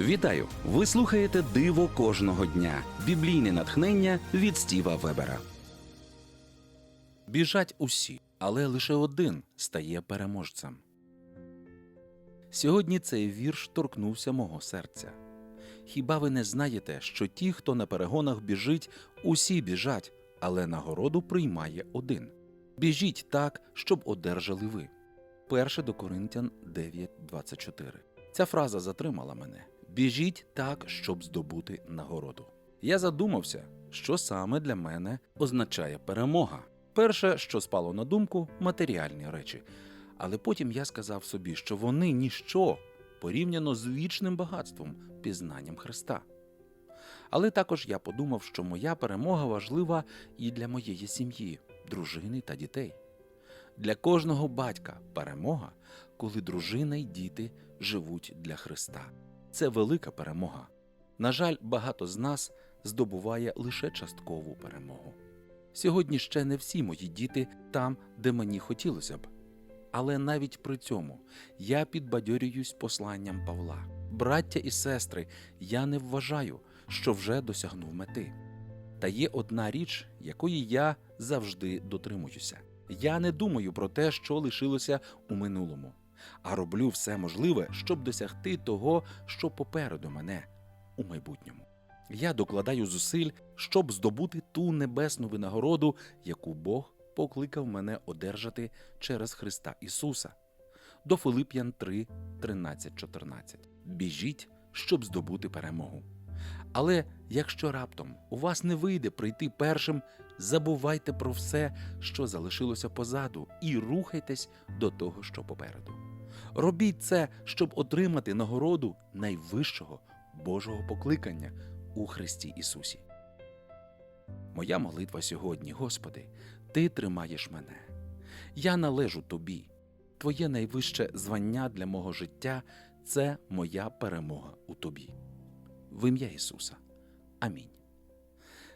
Вітаю! Ви слухаєте Диво кожного дня. Біблійне натхнення від Стіва Вебера. Біжать усі, але лише один стає переможцем. Сьогодні цей вірш торкнувся мого серця. Хіба ви не знаєте, що ті, хто на перегонах біжить, усі біжать, але нагороду приймає один. Біжіть так, щоб одержали ви. 1 до Коринтян 9.24. Ця фраза затримала мене. Біжіть так, щоб здобути нагороду. Я задумався, що саме для мене означає перемога. Перше, що спало на думку, матеріальні речі. Але потім я сказав собі, що вони ніщо порівняно з вічним багатством, пізнанням Христа. Але також я подумав, що моя перемога важлива і для моєї сім'ї, дружини та дітей. Для кожного батька перемога, коли дружина й діти живуть для Христа. Це велика перемога. На жаль, багато з нас здобуває лише часткову перемогу. Сьогодні ще не всі мої діти там, де мені хотілося б. Але навіть при цьому я підбадьорююсь посланням Павла. Браття і сестри, я не вважаю, що вже досягнув мети. Та є одна річ, якої я завжди дотримуюся. Я не думаю про те, що лишилося у минулому, а роблю все можливе, щоб досягти того, що попереду мене у майбутньому. Я докладаю зусиль, щоб здобути ту небесну винагороду, яку Бог покликав мене одержати через Христа Ісуса. До Филип'ян 3, 13, 14. Біжіть, щоб здобути перемогу. Але якщо раптом у вас не вийде прийти першим, забувайте про все, що залишилося позаду, і рухайтесь до того, що попереду. Робіть це, щоб отримати нагороду найвищого Божого покликання у Христі Ісусі. Моя молитва сьогодні, Господи, Ти тримаєш мене. Я належу Тобі. Твоє найвище звання для мого життя це моя перемога у Тобі. В ім'я Ісуса. Амінь.